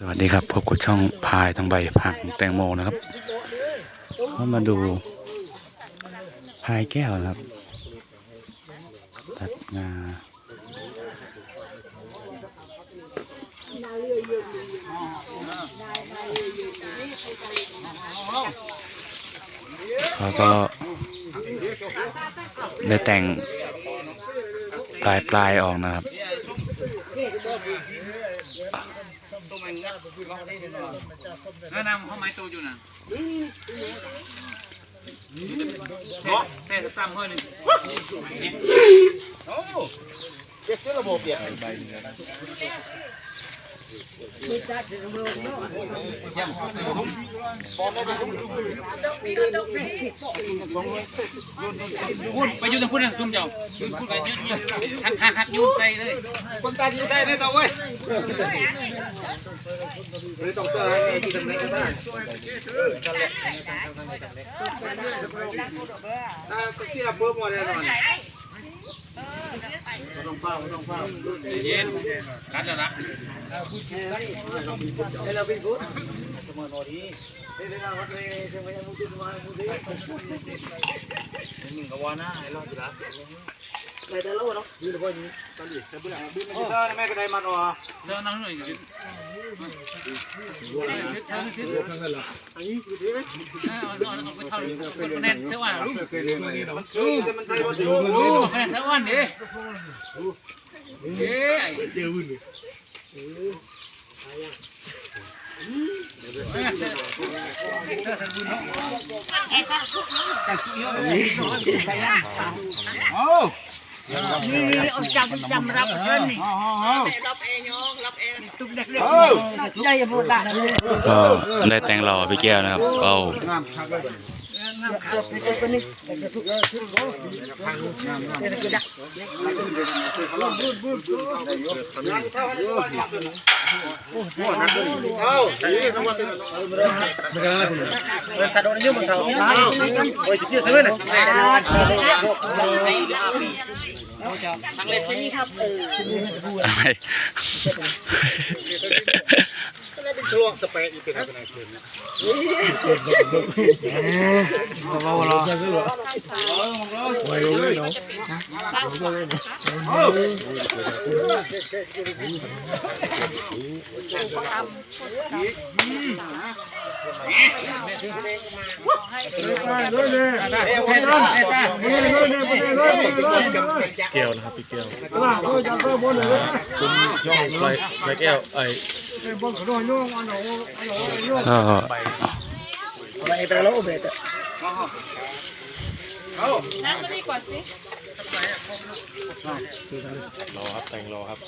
สวัสดีครับพบกับช่องพายทางใบผังแตงโมนะครับก็มาดูพายแก้วนะครับ ตัดงาเขาก็ได้แต่งปลายปลายออกนะครับ แล้วนำเข้าไม้ตัวอยู่น่ะเนาะแต่ตามเฮ้ยนี่พูด ไปอยู่ตรงพูดนะซุ่มเจ้าพูดไปยอะๆหักหักหักยูนไปเลย คนตาดีใส่เนี่ยตัวเว้ยหรือต้องเจอให้ที่ตำแหน่งได้ถ้าที่เราเพิ่มมาแน่นอน ต้องเฝ้าต้องเฝ้าเย็นกัดแล้วนะเราไปพูดสมอนอดีเรื่องราวว่าเลยจะไม่ยังมุดมามุดดิมึงก็วานะไอ้รอดละ ไม่ได้แล้วเนาะยืนบ่ยืนตอนนี้จะบุญบุญมันจะแม่ก็ได้มาเนาะเดินนั่งหน่อยอันนี้คือที่ไหมแน่นเท่าวันลูกเออมันใช่ว่าอยู่ลูกแน่นเท่าวันดิเย้เจอวุ่น นี่เอาจำจำรับเพิ่นนี่ใจอย่าพูดด่าเลยก็ได้แต่งหล่อพี่แก้วนะครับเอางามครับเด็กคนนี้เด็กทุกเด็กทุกเด็กทุกดักเอ้านี่สมมติมันกำลังอะไรคุณมันกำลังยุ่งมันเท่าเอ้าโอ้ยจะ เชื่อซื้อเนี่ยทางเล็บนี่ครับอะไรเป็นช่วงสเปรย์อีกเป็นอะไรคืนแก้วนะครับพี่แก้วคุณย่องไรไรแก้วไอ ก็อไรไปแล้วเบ็ดรอครับแต่งรอครับ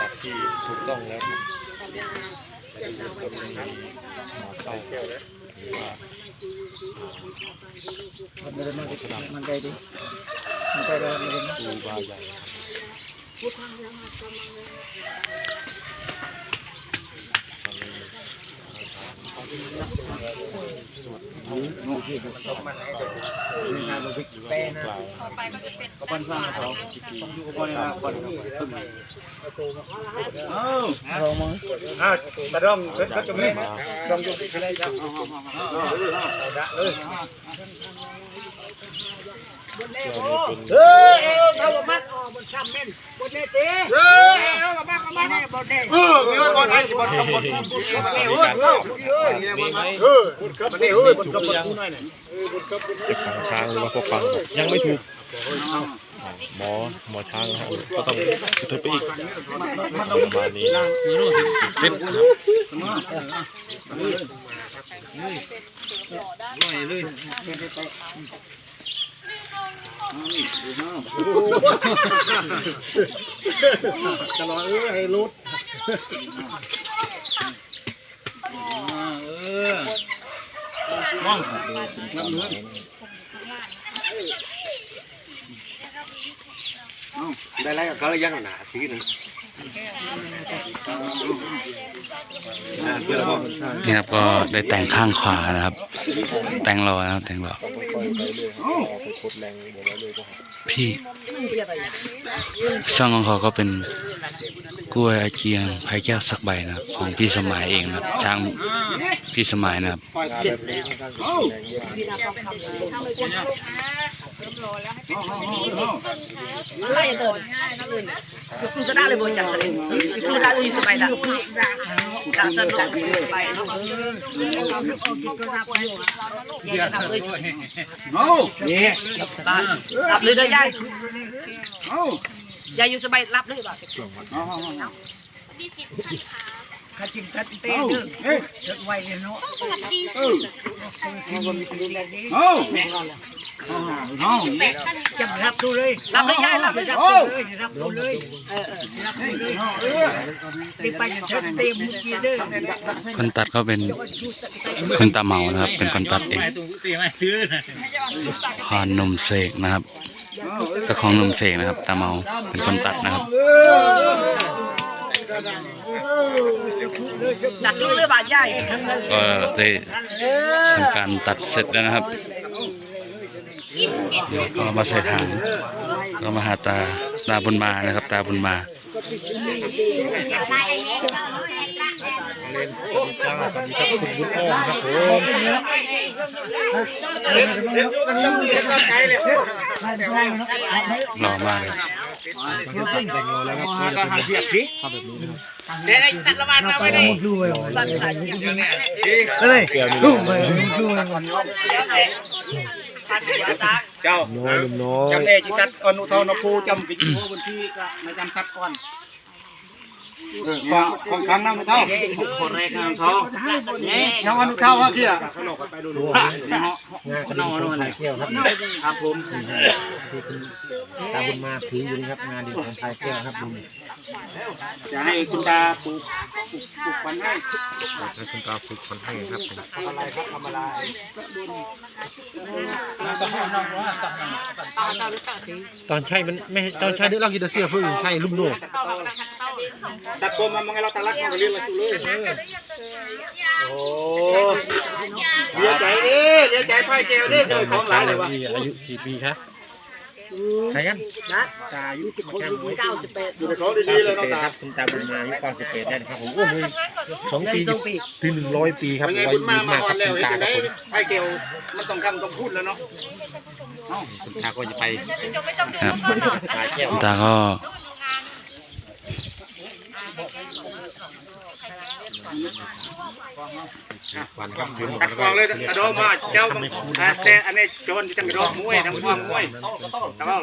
ตัดที่ถูกต้องแล้วครับหมอเข้าหรือว่ามันเดินมามันใจดีมันใจดีมันเดินครูบาใหญ่ กล่าวก็ปั้นสร้างเขาต้องอยู่กับคนในคนตึ้งเรามองอ่าแต่ต้องก็จะไม่ต้องอยู่ที่ไหนจ้ะเลย เออเออเขาบอกมัดบนซ้ำเม่นบนเนตีเออเออมาบ้างมาบ้างบนเนเออมีไว้บอลไทยบอลกับบอลบอลเออเออเออเออมันนี่เออบอลกับบอลคู่หน่อยเนี่ยจะขังช้างหรือว่าพวกฟังยังไม่ถูกหมอหมอช้างนะครับก็ต้องกระทบไปอีกประมาณนี้เล่นลอยเลย ตลอดเออให้รุดเออมองน้ำเนื้อได้แล้วก็ยังหนาทีนึงนี่ครับก็ได้แต่งข้างขวานะครับ แต่งรอนะครับแต่งรอ พี่ ช่องของเขาก็เป็นกล้วยอาเจียงไผ่แก้วสักใบนะครับของพี่สมัยเองนะครับช่างพี่สมัยนะครับไล่เดินคือจะได้เลยบนจากสลิมคือได้เลยสบายละจากสนุกสบายเนาะเนี่ยรับเลยได้ยา ยยายอยู่สบายรับเลยบ่ขัดจิงขัดเต้เด้อเฮ้ยเดินไวเนาะเอาเอาจับรับดูเลย รับเลยยายรับเลยรับเลยรับดูเลยเออรับเลยตีไปจะเชิญเต็มเกียร์เด้อคนตัดก็เป็นคนตาเมานะครับ เป็นคนตัดเองตีไม่ซื้อนะพรหนมเสกนะครับ ก็ของหนมเสกนะครับ ตาเมาเป็นคนตัดนะครับดักดูเลยบาดใหญ่ก็ได้ทำการตัดเสร็จแล้วนะครับก็มาใส่ถังก็มาหาตาตาบุญมานะครับ ตาบุญมาจ้าสวัสดีครับคุณบุญอ้อมครับผม เด็ดเด็ดกันยังดีกันไกลเลยรอมากเลยเสียเดี๋ยวสัตว์ละวันมาไว้ได้สัตว์สัตว์อย่างนี้เฮ้ยเกี่ยวนี่ลูกเจ้าน้อยน้อยจำเอจิสัตอนุทานภูจำกิจโบนที่ก็ไม่จำสัตก่อน ของของครั้งนั้นเท่าคนแรกของเขาเนี่ยยันเท่าว่าที่อะเนี่ยเหาะเขานอนนอนเลยวครับผมตาบุญมาถืออยู่นี่ครับงานเดีของพายแก้วครับบุญจะให้คุณตาปลูกปลูกปลูกปันให้ให้คุณตาฝึกคนให้ครับผมทำอะไรครับทำอะไรตอนใช่มันไม่ตอนใช่เด็กเรากินแต่เสื้อเพื่อนใช่ลุ่มโลกตัดผมมามังเราตาลักมาเรียนเราสุเลยโอ้เลียใจดิเลียใจไพ่แก้วดิเจอของหลายเลยวะอายุกี่ปีครับใครกันนะตาอยู่เก้าสิบแปดอยู่ในของดีๆเลยน้องตาครับคุณตาบุญมาอายุ91ได้นะครับผมโอ้โหสองได้ปีสองปีถึงหนึ่งร้อยปีครับเป็นไงวัยบุญมายืนมามากควัรับนคุแล้วณเห็นตาจังคไงรับผมไพ่แก้วมันต้องคำต้องพูดแล้วเนาะคุณตาก็จะไปครับพายแก้วคุณตาก็ วันครับคืนกัดกองเลยกระโดดมาเจ้าต้องแต่อันนี้โจรที่จะกระโดดมวยทำความมวยแต่ว่า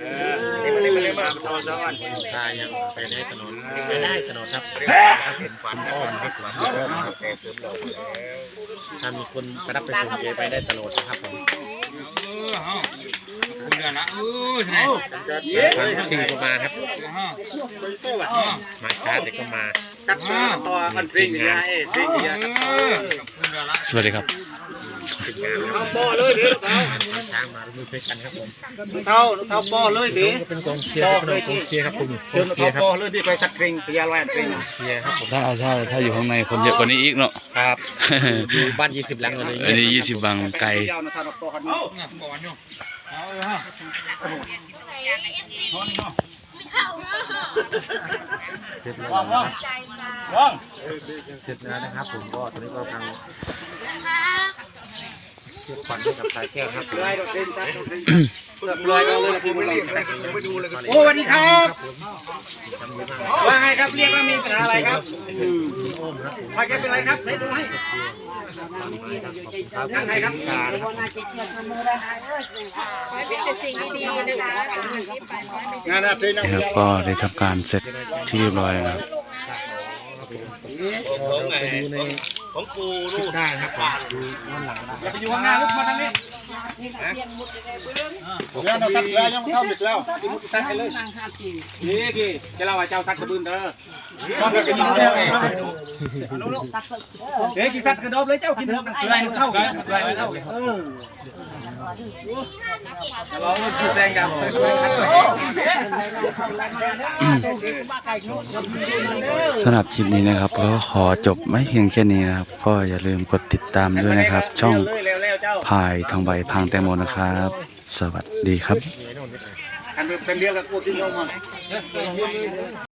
เออนี่มันนี่มันเลยมาตอนซ้อนตายังไปได้ถนนไปได้ถนนครับเห็นฟันอ้อมครับฟันอ้อมครับถ้ามีคนไปรับไปส่งเจไปได้ตลอดนะครับผมคุณเดือนละเออใช่ฟันชิงก็มาครับมาช้าแต่ก็มา กัดมาต่ออันเพลงนี่นะเอ้เพลงนี่เออคุณเดือนละสวัสดีครับถึงงานแล้วเอาป้อเลยดิช้างมาร่วมด้วยกันครับผมเท้าเท้าป้อเลยดิก็เป็นกองเชียร์ครับเป็นกองเชียร์ครับผมกเชิอญงเชียเท้าร์ครับป้อเลยดิไปสักเพลงเสียร้อยเพลงเชียร์ครับผมถ้าถ้าถ้าอยู่ข้างในคนเยอะกว่านี้อีกเนาะครับอยู่บ้าน20หลังเลยอันนี้ยี่สิบบังไกลยาวนะท่านป้อกันเนี่ยก่อนอยู่เอา เสร็จแล้วว่องนะว่างครับว่างเสร็จแล้วนะครับ ผมก็ตอนนี้ก็ทางเชือกฟันให้กับสายแก้วครับผม เลยดอกเพลงตัดเพลงเปลือกลอยกันเลยผมไม่เรียกไปดูเลยโอ้สวัสดีครับ ว่าไงครับเรียกว่ามีปัญหาอะไรครับพาแกเป็นไรครับให้ดูให้นั่งไงครับเป็นสิ่งดีๆนะคะงานเพลงนั่งนะครับก็ได้ทำการเสร็จที่เรียบร้อยแล้วนะครับไปดูในของปูรูได้ครับผมดูย้อนหลังได้อย่าไปอยู่ข้างหน้าลุกมาทางนี้ค เดี๋ยวเราตัดเรือยังเข้าดึกแล้วมุดตัดกันเลยนี่กี่จะเล่าว่าเจ้าตัดกระบืนเด้อก็กินเด้อเฮ้ยกี่สัตว์กระโดดเลยเจ้ากินเท่ากันไรเท่ากันไรเท่ากันเออเราคือแซงกันสำหรับคลิปนี้นะครับก็ขอจบไม่เพียงแค่นี้นะครับ ก็อย่าลืมกดติดตามด้วยนะครับ ช่อง พายทองใบพังแตงโมนะครับ สวัสดีครับ อันเป็นเดียวกับกูที่ลงมา